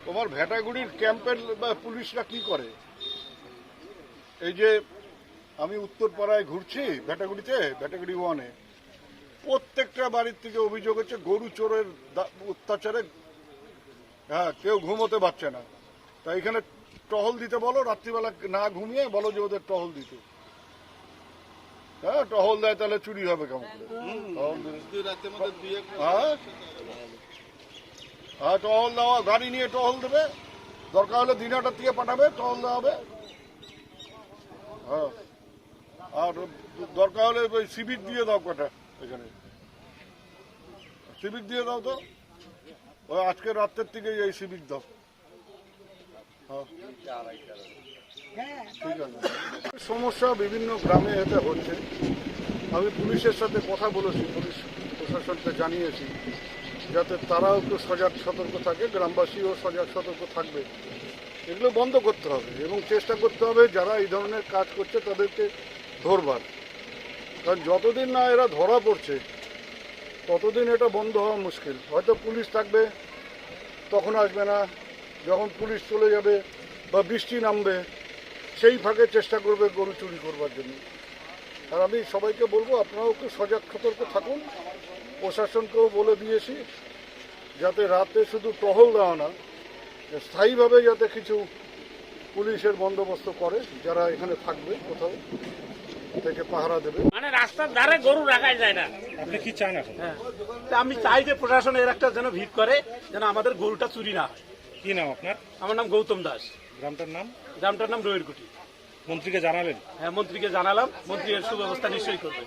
তোমার ভেটাগুড়ির ক্যাম্পের বা পুলিশরা কি করে? এই যে আমি উত্তরপাড়ায় ঘুরছি ভেটাগুড়িতে ভেটাগুড়ি ওয়ানে। প্রত্যেকটা বাড়ির থেকে অভিযোগ হচ্ছে গরু চোরের অত্যাচারে হ্যাঁ কেউ ঘুমোতে পারছে না। তাই এখানে টহল দিতে বলো রাত্রিবেলা না ঘুমিয়ে বলো যে ওদের টহল দিতে। হ্যাঁ টহল দেয় তাহলে চুরি হবে কেমন করে? হ্যাঁ? হ্যাঁ টহল দেওয়া, গাড়ি নিয়ে টহল দেবে। দরকার হলে দিনাটার থেকে পাঠাবে, টহল দেওয়া হবে। হ্যাঁ। আর দরকার হলে ওই সিভিক দিয়ে দাও কটা এখানে। সিভিক দিয়ে দাও তো। ওই আজকে রাত্রের থেকে এই সিভিক দাও। হ্যাঁ। ঠিক আছে। সমস্যা বিভিন্ন গ্রামে এতে হচ্ছে। আমি পুলিশের সাথে কথা বলেছি, পুলিশ প্রশাসনকে জানিয়েছি। যাতে তারাও একটু সজাগ, সতর্ক থাকে, গ্রামবাসীও সজাগ, সতর্ক থাকবে। এগুলো বন্ধ করতে হবে এবং চেষ্টা করতে হবে যারা এই ধরনের কাজ করছে তাদেরকে ধরবার। কারণ যতদিন না এরা ধরা পড়ছে, ততদিন এটা বন্ধ হওয়া মুশকিল। হয়তো পুলিশ থাকবে, তখন আসবে না। যখন পুলিশ চলে যাবে বা বৃষ্টি নামবে, সেই ফাঁকে চেষ্টা করবে গরু চুরি করবার জন্য। আর আমি সবাইকে বলব, আপনারাও একটু সজাগ, সতর্ক থাকুন। প্রশাসনকেও বলে দিয়েছি যাতে রাতে শুধু টহল দেওয়া না স্থায়ীভাবে যাতে কিছু পুলিশের বন্দোবস্ত করে যারা এখানে থাকবে কোথাও থেকে পাহারা দেবে। মানে রাস্তার ধারে গরু রাখা যায় না। আপনি কি চান এখন? হ্যাঁ। তা আমি চাই যে প্রশাসন এর একটা যেন ভিড় করে যেন আমাদের গরুটা চুরি না হয়। কি নাম আপনার? আমার নাম গৌতম দাস। গ্রামটার নাম? গ্রামটার নাম রয়েরকুটি। মন্ত্রীকে জানালেন? হ্যাঁ মন্ত্রীকে জানালাম মন্ত্রী এর সুব্যবস্থা নিশ্চয়ই করবে।